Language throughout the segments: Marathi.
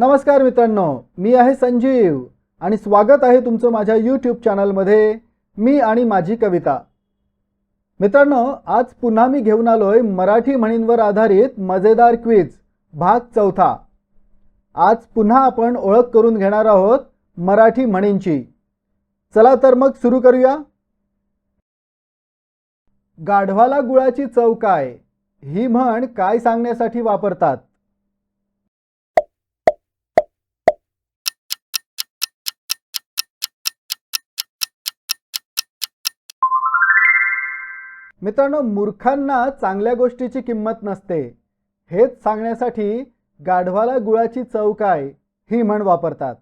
नमस्कार मित्रांनो मी आहे संजीव आणि स्वागत आहे तुमचं माझ्या यूट्यूब चॅनलमध्ये मी आणि माझी कविता. मित्रांनो आज पुन्हा मी घेऊन आलोय मराठी म्हणींवर आधारित मजेदार क्विज भाग चौथा. आज पुन्हा आपण ओळख करून घेणार आहोत मराठी म्हणींची. चला तर मग सुरू करूया. गाढवाला गुळाची चव काय? ही म्हण काय सांगण्यासाठी वापरतात? मित्रांनो मूर्खांना चांगल्या गोष्टीची किंमत नसते. हेच सांगण्यासाठी गाढवाला गुळाची चव काय ही म्हण वापरतात.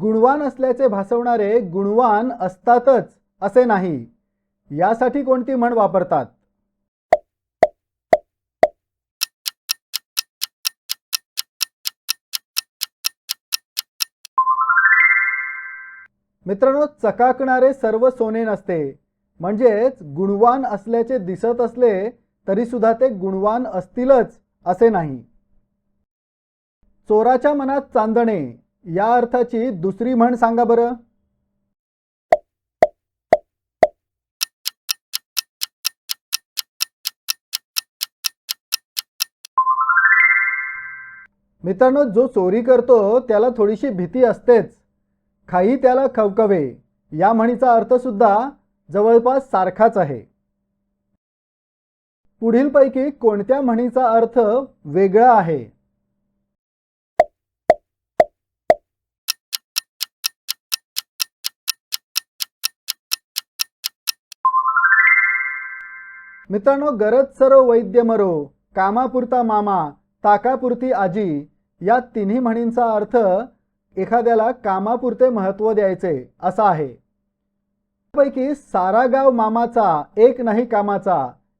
गुणवान असल्याचे भासवणारे गुणवान असतातच असे नाही. यासाठी कोणती म्हण वापरतात? मित्रांनो चकाकणारे सर्व सोने नसते. म्हणजेच गुणवान असल्याचे दिसत असले तरी सुद्धा ते गुणवान असतीलच असे नाही. चोराच्या मनात चांदणे या अर्थाची दुसरी म्हण सांगा बरं. मित्रांनो जो चोरी करतो त्याला थोडीशी भीती असतेच. खाई त्याला खवखवे या म्हणीचा अर्थ सुद्धा जवळपास सारखाच आहे. पुढीलपैकी कोणत्या म्हणीचा अर्थ वेगळा आहे? मित्रांनो गरज सरो वैद्य मरो कामापुरता मामा ताकापुरती आजी या तिन्ही म्हणींचा अर्थ एखाद्याला कामापुरते महत्त्व द्यायचे असा आहे. पैकी सारागाव मामाचा एक नाही कामाचा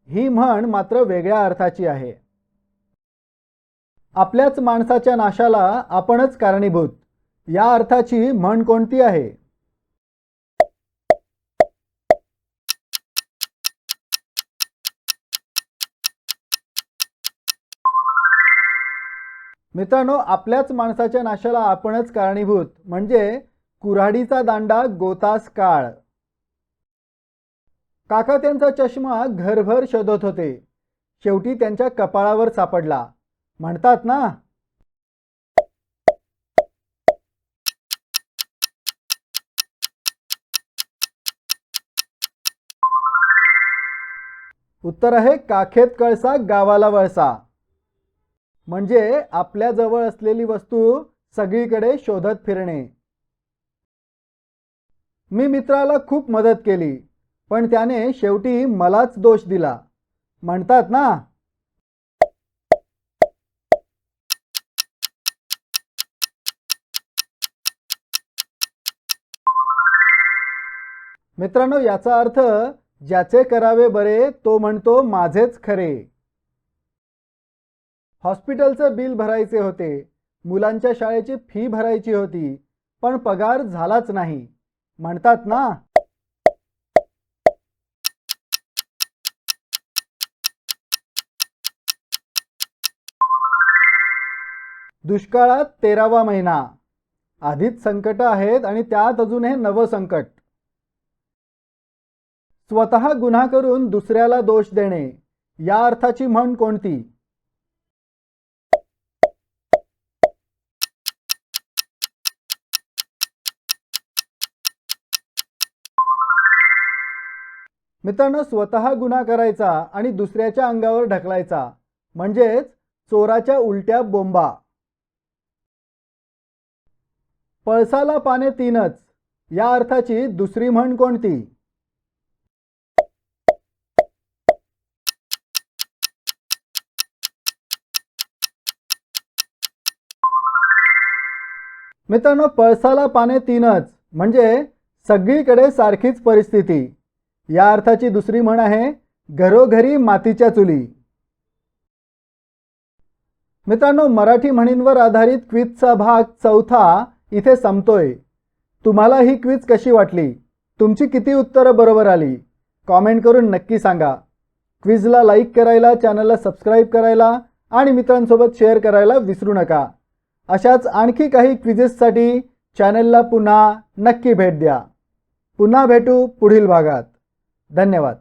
ही म्हण मात्र वेगळ्या अर्थाची आहे. आपल्याच माणसाच्या नाशाला आपणच कारणीभूत या अर्थाची म्हण कोणती आहे? मित्रांनो आपल्याच माणसाच्या नाशाला आपणच कारणीभूत म्हणजे कुऱ्हाडीचा दांडा गोतास काळ. काका त्यांचा चष्मा घरभर शोधत होते. शेवटी त्यांच्या कपाळावर सापडला. म्हणतात ना उत्तर आहे काखेत कळसा गावाला वळसा. म्हणजे आपल्याजवळ असलेली वस्तू सगळीकडे शोधत फिरणे. मी मित्राला खूप मदत केली. पण त्याने शेवटी मलाच दोष दिला. म्हणतात ना मित्रांनो याचा अर्थ ज्याचे करावे बरे तो म्हणतो माझेच खरे. हॉस्पिटलचं बिल भरायचे होते. मुलांच्या शाळेची फी भरायची होती पण पगार झालाच नाही. म्हणतात ना दुष्काळात तेरावा महिना. आधीच संकट आहेत आणि त्यात अजून हे नवं संकट. स्वतः गुन्हा करून दुसऱ्याला दोष देणे या अर्थाची म्हण कोणती? मित्रांनो स्वतः गुन्हा करायचा आणि दुसऱ्याच्या अंगावर ढकलायचा. म्हणजेच चोराच्या उलट्या बोंबा. पळसाला पाने तीनच. या अर्थाची दुसरी म्हण कोणती? मित्रांनो पळसाला पाने तीनच. म्हणजे सगळीकडे सारखीच परिस्थिती. या अर्थाची दुसरी म्हण आहे घरोघरी मातीच्या चुली. मित्रांनो मराठी म्हणींवर आधारित क्विजचा भाग चौथा इथे संपतोय. तुम्हाला ही क्विज कशी वाटली? तुमची किती उत्तरं बरोबर आली? कॉमेंट करून नक्की सांगा. क्विजला लाईक करायला चॅनलला सबस्क्राईब करायला आणि मित्रांसोबत शेअर करायला विसरू नका. अशाच आणखी काही क्विजेससाठी चॅनलला पुन्हा नक्की भेट द्या. पुन्हा भेटू पुढील भागात. धन्यवाद.